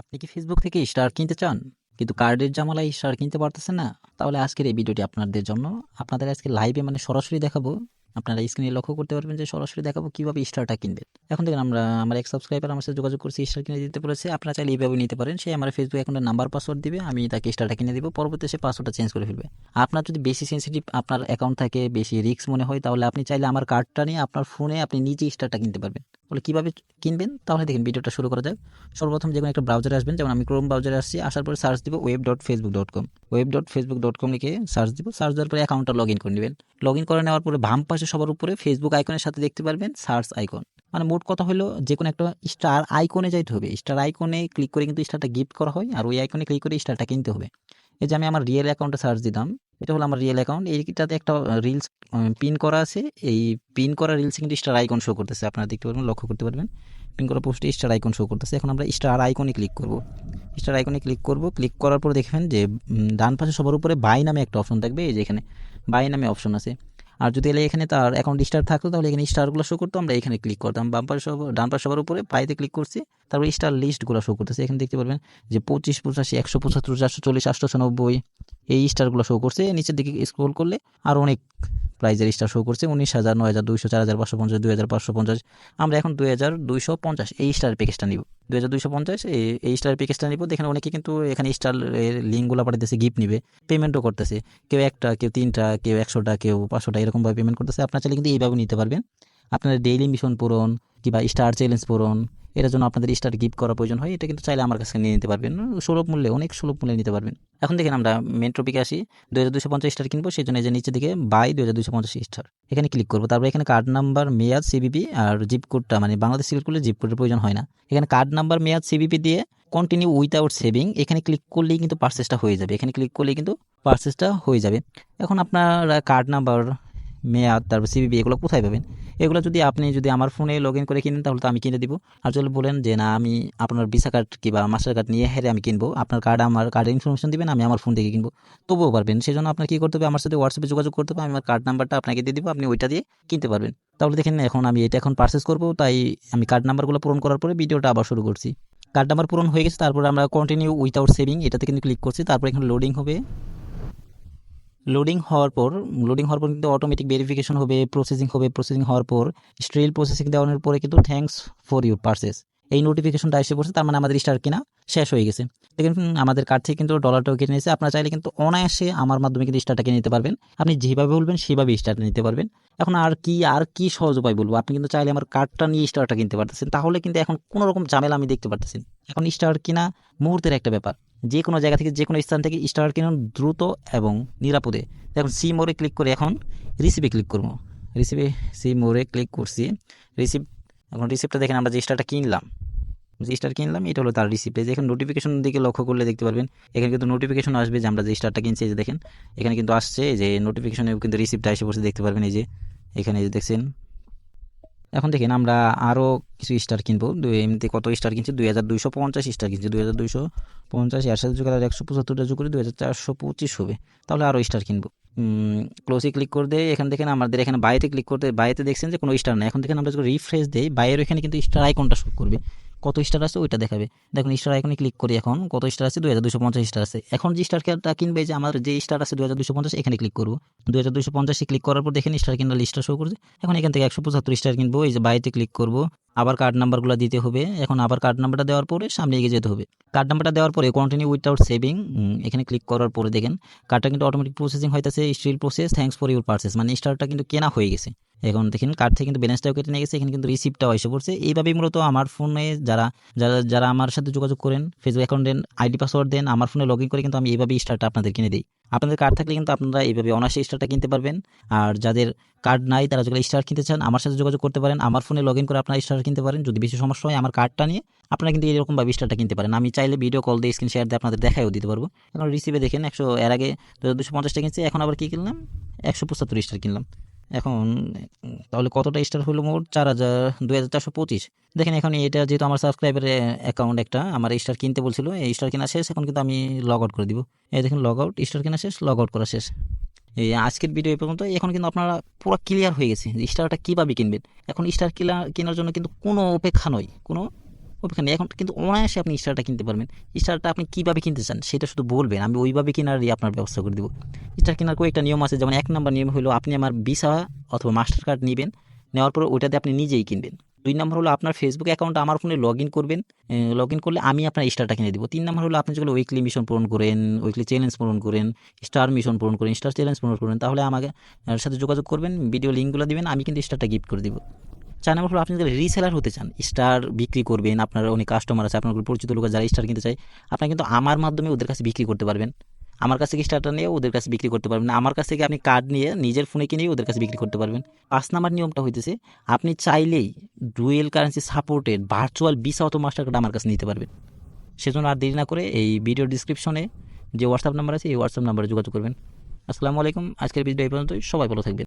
আপনি কি ফেসবুক থেকে স্টার কিনতে চান? কিন্তু কার্ডের জামালায় স্টার কিনতে পারতেছেন না? তাহলে আজকের এই ভিডিওটি আপনাদের জন্য। আপনাদের আজকে লাইভে মানে সরাসরি দেখাবো। আপনারা স্ক্রিনে লক্ষ্য করতে পারবেন যে সরাসরি দেখাবো কীভাবে স্টারটা কিনবেন। এখন দেখেন, আমরা, আমার এক সাবস্ক্রাইবার আমার সাথে যোগাযোগ করছি স্টার কিনে দিতে বলেছে। আপনারা চাইলে এইভাবে নিতে পারেন। সে আমার ফেসবুক অ্যাকাউন্টের নাম্বার পাসওয়ার্ড দিবে। আমি তাকে স্টারটা কিনে দিব। পরবর্তী সে পাসওয়ার্ডটা চেঞ্জ করে ফেলবে। আপনার যদি বেশি সেন্সিটিভ আপনার অ্যাকাউন্ট থাকে, বেশি রিস্ক মনে হয়, তাহলে আপনি চাইলে আমার কার্ডটা নিয়ে আপনার ফোনে আপনি নিজে স্টারটা কিনতে পারবেন। বলে, কীভাবে কিনবেন? তাহলে দেখেন ভিডিওটা শুরু করা যাক। সর্বপ্রথম যে কোনো একটা ব্রাউজারে আসবেন, যেমন আমি ক্রোম ব্রাউজারে আসছি, আসার পরে সার্চ দিব web dot Facebook dot com web dot Facebook dot com লিখে সার্চ দিব সার্চ দেওয়ার পরে অ্যাকাউন্টটা লগ ইন করে নেবেন। লগ ইন করে নেওয়ার পরে বাম পাশে সবার উপরে ফেসবুক আইকনের সাথে দেখতে পারবেন সার্চ আইকন মানে মোট কথা হলো যে কোনো একটা স্টার আইকনে যাইতে হবে। স্টার আইকনে ক্লিক করে কিন্তু স্টারটা গিফট করা হয়, আর ওই আইকনে ক্লিক করে স্টারটা কিনতে হবে। এই যে আমি আমার রিয়েল অ্যাকাউন্টে সার্চ দিলাম এটা হলো আমার রিয়েল অ্যাকাউন্ট এইটাতে একটা রিলস পিন করা আছে। এই পিন করা রিলস কিন্তু স্টার আইকন শো করতেছে। আপনারা দেখতে পারবেন, লক্ষ্য করতে পারবেন। পিন করা পোস্টে স্টার আইকন শো করতেছে। এখন আমরা স্টার আইকনে ক্লিক করব। স্টার আইকনে ক্লিক করব। ক্লিক করার পর দেখবেন যে ডান পাশে সবার উপরে বাই নামে একটা অপশন থাকবে। এই যে এখানে বাই নামে অপশন আছে। আর যদি এলে এখানে তার অ্যাকাউন্ট স্টার থাকতো, তাহলে এখানে স্টারগুলো শো করতো, আমরা এখানে ক্লিক করতাম। বাম পাশ ডান পাশ সবার উপরে পায়েতে ক্লিক করছি, তারপর স্টার লিস্টগুলো শো করতেছে। এখানে দেখতে পারবেন যে পঁচিশ, পঁচাশি, একশো, পঁচাত্তর, চারশো, চল্লিশ, আটশো, নব্বই, এই স্টারগুলো শো করছে। নিচের দিকে স্ক্রোল করলে আর অনেক প্রাইজের স্টার শো করছে, উনিশ হাজার, নয় হাজার, দুইশো, চার হাজার, পাঁচশো পঞ্চাশ, দুই হাজার, পাঁচশো পঞ্চাশ। আমরা এখন দুই হাজার দুইশো পঞ্চাশ, এই স্টার প্যাকেজটা নিব। দুই হাজার দুইশো পঞ্চাশ, এই স্টার প্যাকেজটা নিব। দেখেন অনেকে কিন্তু এখানে স্টার লিঙ্কগুলো পাঠাতেছে গিফট নিবে পেমেন্টও করতেছে। কেউ একটা, কেউ তিনটা, কেউ একশোটা, কেউ পাঁচশোটা, এরকমভাবে পেমেন্ট করতেছে। আপনার চাইলে কিন্তু এইভাবে নিতে পারবেন। আপনার ডেইলি মিশন পূরণ কিংবা স্টার চ্যালেঞ্জ পূরণ, এটার জন্য আপনাদের স্টার গিফট করা প্রয়োজন হয়, এটা কিন্তু চাইলে আমার কাছে নিয়ে নিতে পারবেন। সুলভ মূল্যে, অনেক সুলভ মূল্যে নিতে পারবেন। এখন দেখেন আমরা মেন টপিকে আসি দু হাজার দুশো পঞ্চাশ স্টার কিনবো, সেই জন্য এই যে নিচে দিকে বাই দু হাজার দুশো পঞ্চাশ স্টার এখানে ক্লিক করব, তারপরে এখানে কার্ড নাম্বার মেয়াদ সিবিপি আর জিপ কোডটা মানে বাংলাদেশ সিলেক্ট করলে জিপ কোডের প্রয়োজন হয় না। এখানে কার্ড নাম্বার মেয়াদ সিবিপি দিয়ে কন্টিনিউ উইথাউট সেভিং এখানে ক্লিক করলেই কিন্তু পার্সেসটা হয়ে যাবে। এখানে ক্লিক করলেই কিন্তু পার্সেসটা হয়ে যাবে। এখন আপনারা কার্ড নাম্বার মেয়াদ, তারপর সিবিবি এগুলো কোথায় পাবেন? এগুলো যদি আপনি যদি আমার ফোনে লগ ইন করে কিনেন, তাহলে তো আমি কিনে দিব। আর যদি বলেন যে, না, আমি আপনার ভিসা কার্ড কিংবা মাস্টার কার্ড নিয়ে হেরে আমি কিনবো। আপনার কার্ড আমার কার্ডের ইনফরমেশন দিবেন, আমি আমার ফোন থেকে কিনবো। তবুও পারবেন। সেই জন্য আপনার কী করতে হবে? আমার সাথে হোয়াটসঅ্যাপে যোগাযোগ করতে হবে। আমি আমার কার্ড নাম্বারটা আপনাকে দিয়ে দিব। আপনি ওইটা দিয়ে কিনতে পারবেন। তাহলে দেখেন, এখন আমি এটা এখন পারচেস করব। তাই আমি কার্ড নাম্বারগুলো পূরণ করার পরে ভিডিওটা আবার শুরু করছি। কার্ড নাম্বার পূরণ হয়ে গেছে। তারপরে আমরা কন্টিনিউ উইথাউট সেভিং এটাতে কিন্তু ক্লিক করছি। তারপরে এখানে লোডিং হবে। লোডিং হওয়ার পর লোডিং হওয়ার পর কিন্তু অটোমেটিক ভেরিফিকেশন হবে প্রসেসিং হবে প্রসেসিং হওয়ার পর স্ট্রিল প্রসেসিং দেওয়ানোর পরে কিন্তু থ্যাঙ্কস ফর ইউর পার্সেস এই নোটিফিকেশনটা এসে পড়ছে, তার মানে আমাদের স্টার কিনা শেষ হয়ে গেছে। দেখেন, আমাদের কার্ড থেকে কিন্তু ডলারটাও কিনে নিয়েছে। আপনারা চাইলে কিন্তু অনায়াসে আমার মাধ্যমে কিন্তু স্টারটা কিনে নিতে পারবেন। আপনি যেভাবে বলবেন সেভাবে স্টারটা নিতে পারবেন। এখন আর কি আর কি সহজ উপায় বলব? আপনি কিন্তু চাইলে আমার কার্ডটা নিয়ে স্টারটা কিনতে পারতেছেন। তাহলে কিন্তু এখন কোনো রকম ঝামেলা আমি দেখতে পারতেছি এখন স্টার কিনা মুহূর্তের একটা ব্যাপার। যে কোনো জায়গা থেকে যে কোনো স্থান থেকে স্টার কিনুন দ্রুত এবং নিরাপদে। এখন সি মোড়ে ক্লিক করে এখন রিসিভে ক্লিক করব। রিসিভে সি মোড়ে ক্লিক করছি। রিসিভ এখন রিসিপ্টটা দেখেন আমরা যে স্টারটা কিনলাম। যে স্টার কিনলাম, এটা হলো তার রিসিপ্ট যে এখানে নোটিফিকেশন দিকে লক্ষ্য করলে দেখতে পারবেন, এখানে কিন্তু নোটিফিকেশন আসবে যে আমরা যে স্টারটা কিনছি, এই যে দেখেন, এখানে কিন্তু আসছে যে নোটিফিকেশনে কিন্তু রিসিপ্টটা এসে বসে দেখতে পারবেন। এই যে, এখানে যে দেখছেন এখন দেখেন আমরা আরও কিছু স্টার কিনবো। এমনিতে কত স্টার কিনছি? দুই হাজার দুইশো পঞ্চাশ স্টার কিনছি। দুই হাজার দুইশো পঞ্চাশ, এর সাথে যোগাযোগ একশো পঁচাত্তরটা যোগ করে দুই হাজার চারশো পঁচিশ হবে। তাহলে আরও স্টার কিনবো। ক্লোজে ক্লিক করে দেয় এখান থেকে আমাদের এখানে বাইরে ক্লিক করতে বাইরে দেখছেন যে কোনো স্টার নেই। এখন দেখেন আমরা যদি রিফ্রেশ দিই বাইরের এখানে কিন্তু স্টার আইকনটা শো করবে। কত স্টার আছে ওইটা দেখাবে। দেখুন স্টার এখানে ক্লিক করি এখন, কত স্টার আছে? দুই হাজার দুশো পঞ্চাশ স্টার আছে। এখন যে স্টার খেয়ালটা কিনবে, যে আমার যে স্টার আছে দুই হাজার দুশো পঞ্চাশ, এখানে ক্লিক করব। দুই হাজার দুশো পঞ্চাশে ক্লিক করার পর দেখেন স্টার কিনার লিস্টটা শো করছে। এখন এখান থেকে একশো পঁচাত্তর স্টার কিনবো, এই যে বাইতে ক্লিক করব। আবার কার্ড নাম্বারগুলো দিতে হবে। এখন আবার কার্ড নাম্বারটা দেওয়ার পরে সামনে এগিয়ে যেতে হবে। কার্ড নাম্বারটা দেওয়ার পরে কন্টিনিউ উইথাউট সেভিং এখানে ক্লিক করার পরে দেখেন কার্ডটা কিন্তু অটোমেটিক প্রসেসিং হইতেছে still process thanks for your purchase মানে স্টারটা কিন্তু কেনা হয়ে গেছে। এখন দেখেন কার্ড থেকে কিন্তু ব্যালেন্সটাও কেটে নিয়ে গেছে, এখানে কিন্তু রিসিপ্টটাও এসে পড়ছে। এইভাবেই মূলত আমার ফোনে যারা যারা যারা আমার সাথে যোগাযোগ করেন ফেসবুক অ্যাকাউন্ট দেন আইডি পাসওয়ার্ড দেন, আমার ফোনে লগ ইন করে কিন্তু আমি এইভাবেই স্টারটা আপনাদের কিনে দিই। আপনাদের কার্ড থাকলে কিন্তু আপনারা এইভাবে অনায়াসে স্টারটা কিনতে পারবেন। আর যাদের কার্ড নাই, তারা যদি স্টার কিনতে চান, আমার সাথে যোগাযোগ করতে পারেন। আমার ফোনে লগ করে আপনারা স্টার কিনতে পারেন। যদি বেশি সমস্যা হয় আমার কার্ডটা নিয়ে আপনারা কিন্তু এরকমভাবে স্টারটা কিনতে পারেন। আমি চাইলে ভিডিও কল দিয়ে স্ক্রিন শেয়ার দিয়ে আপনাদের দেখাও দিতে পারব। এখন রিসিভে দেখেন একশো, এর আগে দুশো পঞ্চাশটা কিনছি, এখন আবার কী কিনলাম? একশো পঁচাত্তর স্টার কিনলাম। এখন তাহলে কতটা স্টার হলো মোট? চার হাজার, দুই হাজার চারশো পঁচিশ। দেখেন এখন এটা যেহেতু আমার সাবস্ক্রাইবার অ্যাকাউন্ট একটা, আমার স্টার কিনতে বলছিল, এই স্টার কেনা শেষ, এখন কিন্তু আমি লগ আউট করে দিব। এই দেখুন লগ আউট স্টার কেনা শেষ লগ আউট করা শেষ। আজকের ভিডিও এই পর্যন্ত, এখন কিন্তু আপনারা পুরো ক্লিয়ার হয়ে গেছে যে স্টারটা কীভাবে কিনবেন। এখন স্টার কিনা কেনার জন্য কিন্তু কোনো অপেক্ষা নয়, কোনো ওখানে এখন কিন্তু অনায়াসে আপনি স্টারটা কিনতে পারবেন। স্টারটা আপনি কীভাবে কিনতে চান সেটা শুধু বলবেন, আমি ওইভাবে কেনারই আপনার ব্যবস্থা করে দেবো। স্টার কেনার কয়েকটা নিয়ম আছে, যেমন এক নম্বর নিয়ম হলো আপনি আমার ভিসা অথবা মাস্টার কার্ড নেবেন, নেওয়ার পর ওইটাতে আপনি নিজেই কিনবেন। দুই নম্বর হলো আপনার ফেসবুক অ্যাকাউন্ট আমার ফোনে লগ ইন করবেন। লগ ইন করলে আমি আপনার স্টারটা কিনে দেবো। তিন নম্বর হলো আপনি যেগুলো উইকলি মিশন পূরণ করেন উইকলি চ্যালেঞ্জ পূরণ করেন স্টার মিশন পূরণ করেন স্টার চ্যালেঞ্জ পূরণ করেন, তাহলে আমাকে সাথে যোগাযোগ করবেন ভিডিও লিঙ্কগুলো দিবেন, আমি কিন্তু স্টারটা গিফট করে দিব। চার নম্বর হলো আপনি যদি রিসেলার হতে চান স্টার বিক্রি করবেন, আপনার অনেক কাস্টমার আছে, আপনার পরিচিত লোক যারা স্টার কিনতে চায় আপনি কিন্তু আমার মাধ্যমে ওদের কাছে বিক্রি করতে পারবেন। আমার কাছ থেকে স্টার্টার নিয়ে ওদের কাছে বিক্রি করতে পারবেন। আমার কাছ থেকে আপনি কার্ড নিয়ে নিজের ফোনে কিনে ওদের কাছে বিক্রি করতে পারবেন। পাঁচ নাম্বার নিয়মটা হইতেছে, আপনি চাইলেই dual currency supported virtual Visa or Mastercard আমার কাছে নিতে পারবেন। সেজন্য আর দেরি না করে এই ভিডিও ডিসক্রিপশনে যে হোয়াটসঅ্যাপ নাম্বার আছে, এই হোয়াটসঅ্যাপ নাম্বারে যোগাযোগ করবেন। আসসালামু আলাইকুম, আজকের ভিডিও এই পর্যন্তই। সবাই ভালো থাকবেন।